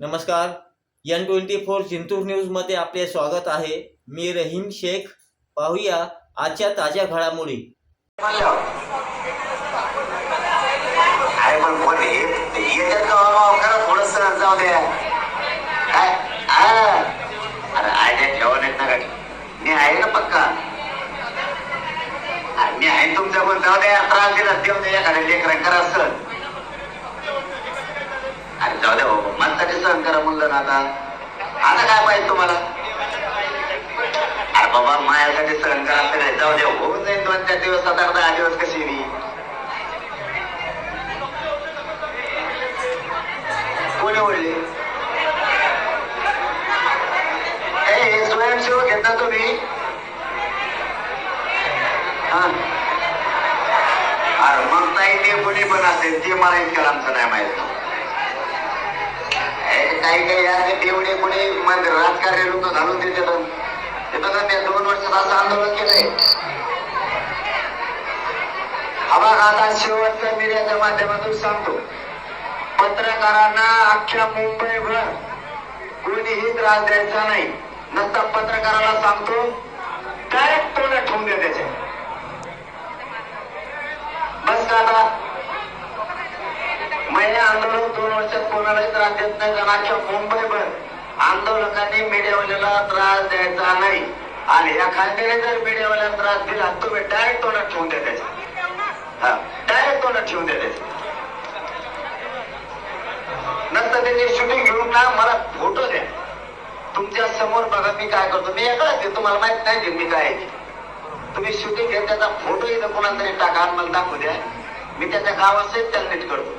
नमस्कार. N twenty four Jintur न्यूजमध्ये आपले स्वागत आहे. मी रहीम शेख. पाहूया आजच्या ताज्या घडामोडी. का मी आहे ना पक्का. मी आहे तुमच्या पण जाऊ द्या त्रास दिला देऊ द्या एखाद्या लेकरा करा अरे जाऊ द्या बाबा माझ्यासाठी सहन ना आता. आता काय पाहिजे तुम्हाला? अरे बाबा माझ्यासाठी सहन करा सगळे जाऊ द्या होऊन जाईल दोन चार दिवस सात आठ दहा दिवस कशी मी कोणी ओढले? हे स्वयंसेवक घेता तुम्ही? हा. अरे मग नाही ते कोणी पण असेल ते मला इतक्या आमचं नाही माहीत. काही काही याचे तेवढे कोणी मंदिर राजकारणी लोक घालून देतात तिथं त्या दोन वर्षात असं आंदोलन केलंय. हा आता शेवटच्या मीडियाच्या माध्यमातून सांगतो. पत्रकारांना अख्ख्या मुंबईभर कोणीही त्रास द्यायचा नाही. नंतर पत्रकाराला सांगतो डायरेक्ट तोंड ठेवून द्या त्याचे बस का आता महिने आंदोलन दोन वर्षात कोणालाही त्रास देत नाही. कारण अख्ख्या मुंबईभर आंदोलकांनी मीडियावाल्याला त्रास द्यायचा नाही. आणि एखाद्याने जर मीडियावाल्याला त्रास दिला तुम्ही डायरेक्ट तोंडात ठेवून द्या त्याचे. हा डायरेक्ट तोंडात ठेवून द्या त्याचे. नंतर त्याची शूटिंग घेऊन ना मला फोटो द्या. तुमच्यासमोर बघा मी काय करतो. मी एकलाच तुम्हाला माहीत नाही मी काय तुम्ही शूटिंग घ्या त्याचा फोटो इथं कोणाला तरी टाका आणि मला दाखवू द्या. मी त्याच्या गावासहित त्याला नीट करतो.